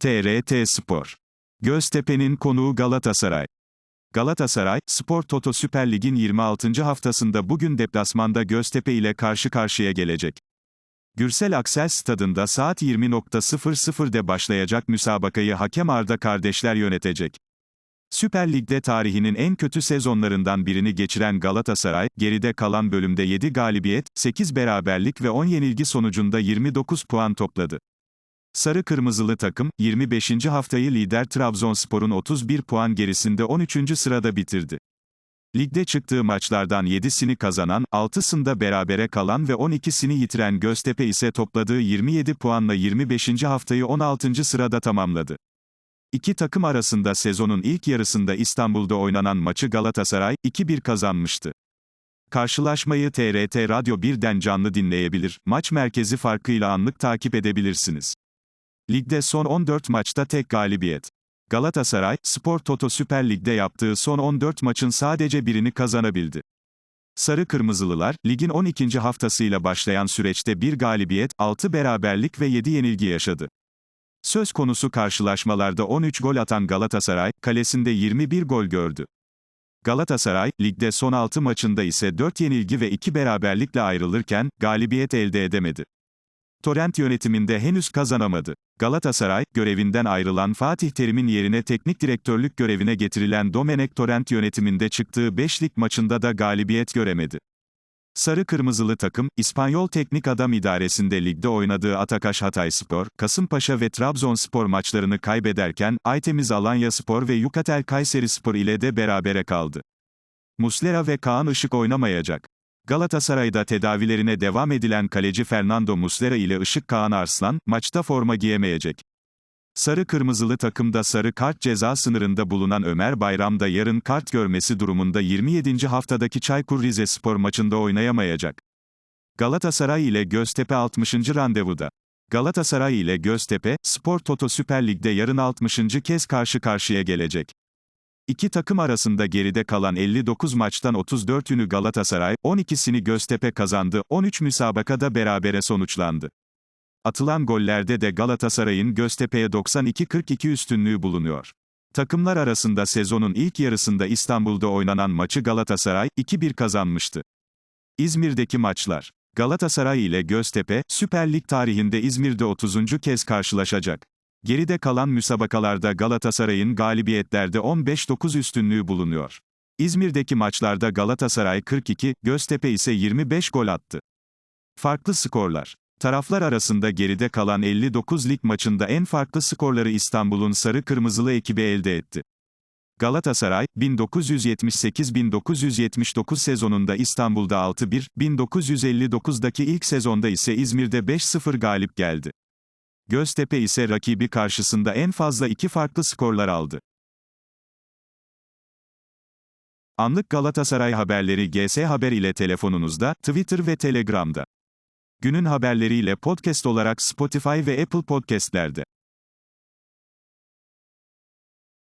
TRT Spor. Göztepe'nin konuğu Galatasaray. Galatasaray, Spor Toto Süper Lig'in 26. haftasında bugün deplasmanda Göztepe ile karşı karşıya gelecek. Gürsel Aksel Stadında saat 20.00'de başlayacak müsabakayı hakem Arda kardeşler yönetecek. Süper Lig'de tarihinin en kötü sezonlarından birini geçiren Galatasaray, geride kalan bölümde 7 galibiyet, 8 beraberlik ve 10 yenilgi sonucunda 29 puan topladı. Sarı Kırmızılı takım, 25. haftayı lider Trabzonspor'un 31 puan gerisinde 13. sırada bitirdi. Ligde çıktığı maçlardan 7'sini kazanan, 6'sında berabere kalan ve 12'sini yitiren Göztepe ise topladığı 27 puanla 25. haftayı 16. sırada tamamladı. İki takım arasında sezonun ilk yarısında İstanbul'da oynanan maçı Galatasaray, 2-1 kazanmıştı. Karşılaşmayı TRT Radyo 1'den canlı dinleyebilir, maç merkezi farkıyla anlık takip edebilirsiniz. Ligde son 14 maçta tek galibiyet. Galatasaray, Spor Toto Süper Lig'de yaptığı son 14 maçın sadece birini kazanabildi. Sarı Kırmızılılar, ligin 12. haftasıyla başlayan süreçte bir galibiyet, 6 beraberlik ve 7 yenilgi yaşadı. Söz konusu karşılaşmalarda 13 gol atan Galatasaray, kalesinde 21 gol gördü. Galatasaray, ligde son 6 maçında ise 4 yenilgi ve 2 beraberlikle ayrılırken, galibiyet elde edemedi. Torrent yönetiminde henüz kazanamadı. Galatasaray, görevinden ayrılan Fatih Terim'in yerine teknik direktörlük görevine getirilen Domenek Torrent yönetiminde çıktığı 5 lig maçında da galibiyet göremedi. Sarı Kırmızılı takım, İspanyol Teknik Adam İdaresi'nde ligde oynadığı Atakaş Hatayspor, Kasımpaşa ve Trabzonspor maçlarını kaybederken, Aytemiz Alanyaspor ve Yukatel Kayserispor ile de berabere kaldı. Muslera ve Kaan Işık oynamayacak. Galatasaray'da tedavilerine devam edilen kaleci Fernando Muslera ile Işık Kaan Arslan, maçta forma giyemeyecek. Sarı Kırmızılı takımda sarı kart ceza sınırında bulunan Ömer Bayram da yarın kart görmesi durumunda 27. haftadaki Çaykur Rizespor maçında oynayamayacak. Galatasaray ile Göztepe 60. randevuda. Galatasaray ile Göztepe, Spor Toto Süper Lig'de yarın 60. kez karşı karşıya gelecek. İki takım arasında geride kalan 59 maçtan 34'ünü Galatasaray, 12'sini Göztepe kazandı, 13 müsabakada berabere sonuçlandı. Atılan gollerde de Galatasaray'ın Göztepe'ye 92-42 üstünlüğü bulunuyor. Takımlar arasında sezonun ilk yarısında İstanbul'da oynanan maçı Galatasaray, 2-1 kazanmıştı. İzmir'deki maçlar. Galatasaray ile Göztepe, Süper Lig tarihinde İzmir'de 30. kez karşılaşacak. Geride kalan müsabakalarda Galatasaray'ın galibiyetlerde 15-9 üstünlüğü bulunuyor. İzmir'deki maçlarda Galatasaray 42, Göztepe ise 25 gol attı. Farklı skorlar. Taraflar arasında geride kalan 59 lig maçında en farklı skorları İstanbul'un sarı kırmızılı ekibi elde etti. Galatasaray, 1978-1979 sezonunda İstanbul'da 6-1, 1959'daki ilk sezonda ise İzmir'de 5-0 galip geldi. Göztepe ise rakibi karşısında en fazla iki farklı skorlar aldı. Anlık Galatasaray haberleri GS Haber ile telefonunuzda, Twitter ve Telegram'da. Günün haberleriyle podcast olarak Spotify ve Apple Podcast'lerde.